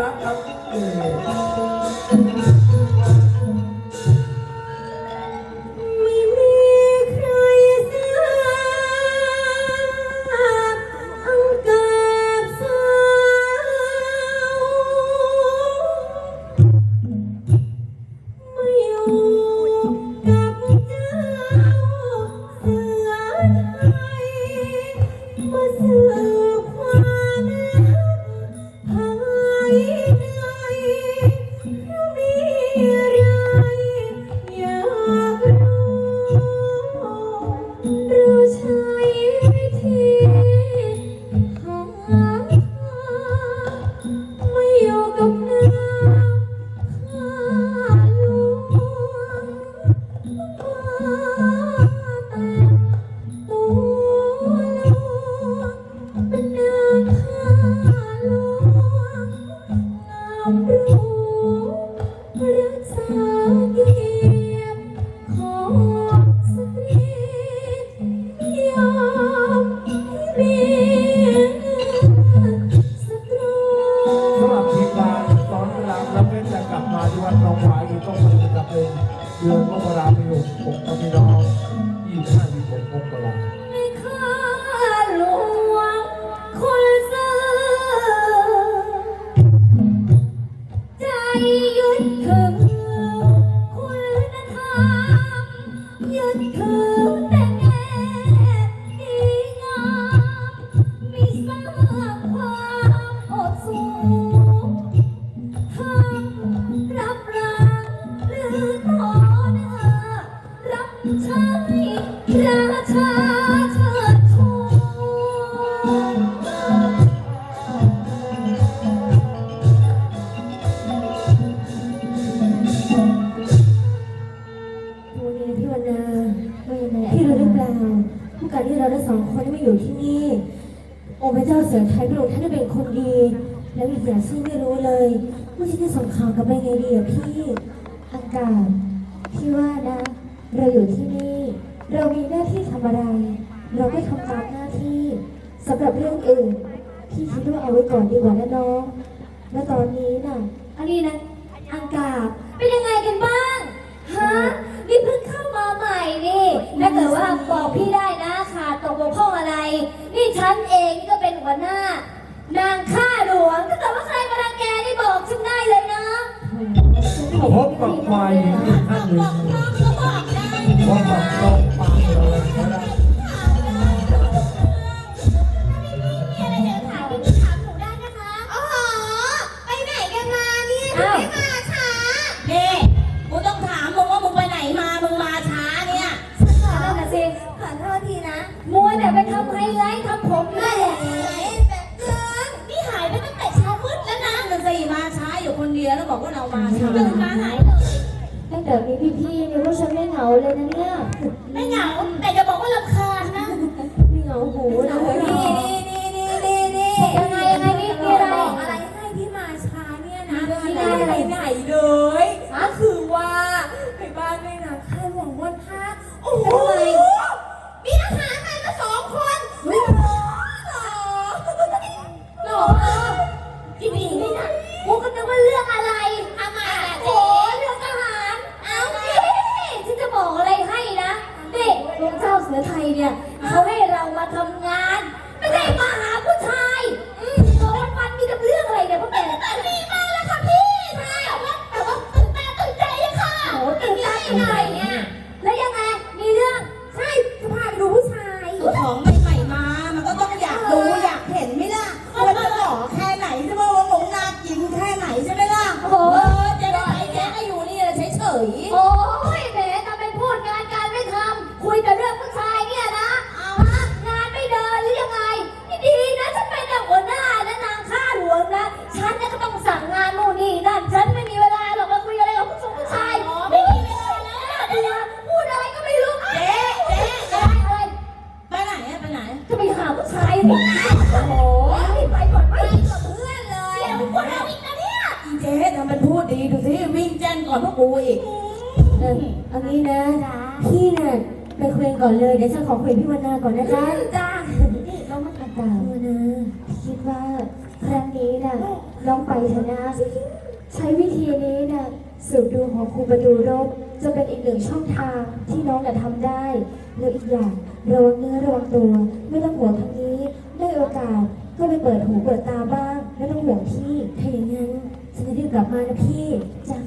รักครับ รักษา ใช่เดูพี่วรรณาว่ายังไงพี่รู้หรืเปล่าผู้การที่เราทั้งสองคนไม่อยู่ที่นี่ องค์พระเจ้าเสือไทยพระองค์ท่านเป็นคนดี แล้อีกอางฉัไม่รู้เลยว่าฉันจส่งข่าวกับไปไงดีอะพี่ อากาศที่ว่านะ เราอยู่ที่นี่ เรามีหน้าที่ทำอะไร เราไก็ทำตามหน้าที่สำหรับเรื่องอื่นพี่คิดว่าเอาไว้ก่อนดีกว่านะน้อง และตอนนี้น่ะอันนี้นะอังกาบเป็นยังไงกันบ้างฮะนี่เพิ่งเข้ามาใหม่นี่ถ้าเกิดว่าบอกพี่ได้นะขาดตกบกพร่องอะไร นี่ฉันเองก็เป็นหัวหน้า นางข้าหลวงถ้าเกิดว่าใครมารังแกนี่บอกฉันได้เลยนะ พบกับควายหญิงอีกท่านหนึ่ง รื่องผมด้วยแหละนี่หายไปตั้งแต่เช้ามืดแล้วนะมันจะมาช้าอยู่คนเดียวแล้วบอกว่าเรามาช้ามาหาแต่พี่ๆนี่ยว่ฉันไม่เหงาเลยนะเนี่ย ไม่เหงา แต่จะบอกว่าลำคาญนะ ไม่เหงาหูนะ ทำงาน ดีดูสิวิ่งแจ้งก่อนพวกกูอีกเออเอางี้นะพี่น่ะไปคุยก่อนเลย เดี๋ยวฉันขอคุยพี่วรรณาก่อนนะจ๊ะจ้าน้องมันต่างวรรณาคิดว่าครั้งนี้น่ะน้องไปชนะ ใช้วิธีนี้น่ะสืบดูหอครูประตูรบจะเป็นอีกหนึ่งช่องทางที่น้องจะทำได้แล้วอีกอย่างระวังเนื้อระวังตัว ไม่ต้องห่วงทางนี้ได้โอกาสก็ไปเปิดหูเปิดตาบ้างไม่ต้องห่วงพี่ถ้าอย่างนั้น ฉันจะรีบกลับมานะพี่จ้ะ